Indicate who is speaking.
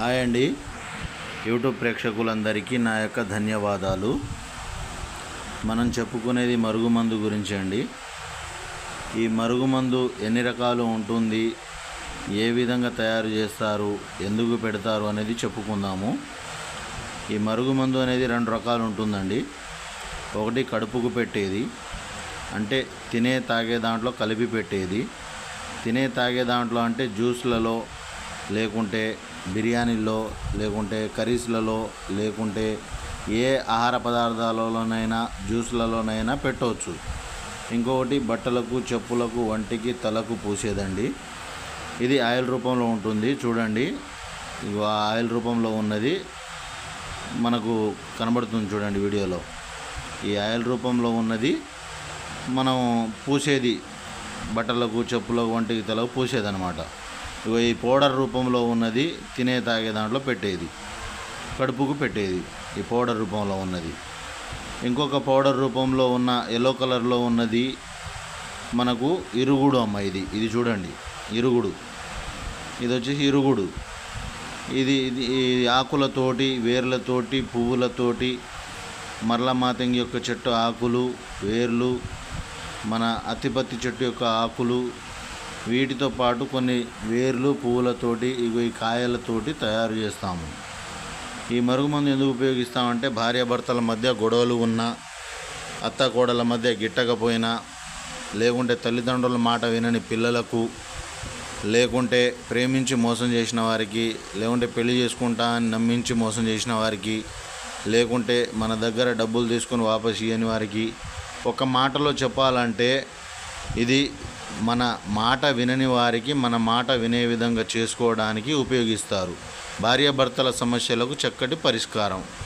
Speaker 1: Hi అండి. YouTube ప్రేక్షకులందరికీ నా యొక్క ధన్యవాదాలు. మనం చెప్పుకునేది మరుగుమందు గురించి అండి. ఈ మరుగుమందు ఎన్ని రకాలు ఉంటుంది? ఏ విధంగా తయారు చేస్తారు? ఎందుకు పెడతారు అనేది చెప్పుకుందాము. ఈ మరుగుమందు అనేది రెండు రకాలు ఉంటుందండి. ఒకటి కడుపుకు పెట్టేది అంటే తినే తాగే దాంట్లో కలిపి పెట్టేది. తినే తాగే దాంట్లో అంటే జ్యూస్లలో లేకుంటే బిర్యానీల్లో లేకుంటే కర్రీస్లలో లేకుంటే ఏ ఆహార పదార్థాలలోనైనా జ్యూస్లలోనైనా పెట్టవచ్చు. ఇంకొకటి బట్టలకు చెప్పులకు వంటికి తలకు పూసేదండి. ఇది ఆయిల్ రూపంలో ఉంటుంది చూడండి. ఆయిల్ రూపంలో ఉన్నది. మనకు కనబడుతుంది చూడండి వీడియోలో. ఈ ఆయిల్ రూపంలో ఉన్నది. మనం పూసేది బట్టలకు చెప్పులకు వంటికి తలకు పూసేదనమాట ఈ పౌడర్ రూపంలో ఉన్నది తినే తాగే దాంట్లో పెట్టేది. కడుపుకు పెట్టేది ఈ పౌడర్ రూపంలో ఉన్నది. ఇంకొక పౌడర్ రూపంలో ఉన్న ఎల్లో కలర్లో ఉన్నది మనకు ఇరుగుడు అమ్మ ఇది. ఇది చూడండి. ఇరుగుడు. ఇది వచ్చేసి ఇరుగుడు. ఇది ఇది ఆకులతోటి వేర్లతోటి పువ్వులతోటి మరల మాతంగి యొక్క చెట్టు ఆకులు వేర్లు మన అతిపత్తి చెట్టు యొక్క ఆకులు వీటితో పాటు కొన్ని వేర్లు పువ్వులతోటి ఇవి ఈ కాయలతోటి తయారు చేస్తాము. ఈ మరుగుమందు ఎందుకు ఉపయోగిస్తామంటే భార్యాభర్తల మధ్య గొడవలు ఉన్నా అత్తకోడల మధ్య గిట్టకపోయినా లేకుంటే తల్లిదండ్రుల మాట వినని పిల్లలకు లేకుంటే ప్రేమించి మోసం చేసిన వారికి లేకుంటే పెళ్ళి చేసుకుంటా అని నమ్మించి మోసం చేసిన వారికి లేకుంటే మన దగ్గర డబ్బులు తీసుకొని వాపస్ ఇవ్వని వారికి ఒక మాటలో చెప్పాలంటే ఇది మన మాట వినని వారికి మన మాట వినే విధంగా చేసుకోవడానికి ఉపయోగిస్తారు. భార్యాభర్తల సమస్యలకు చక్కటి పరిష్కారం.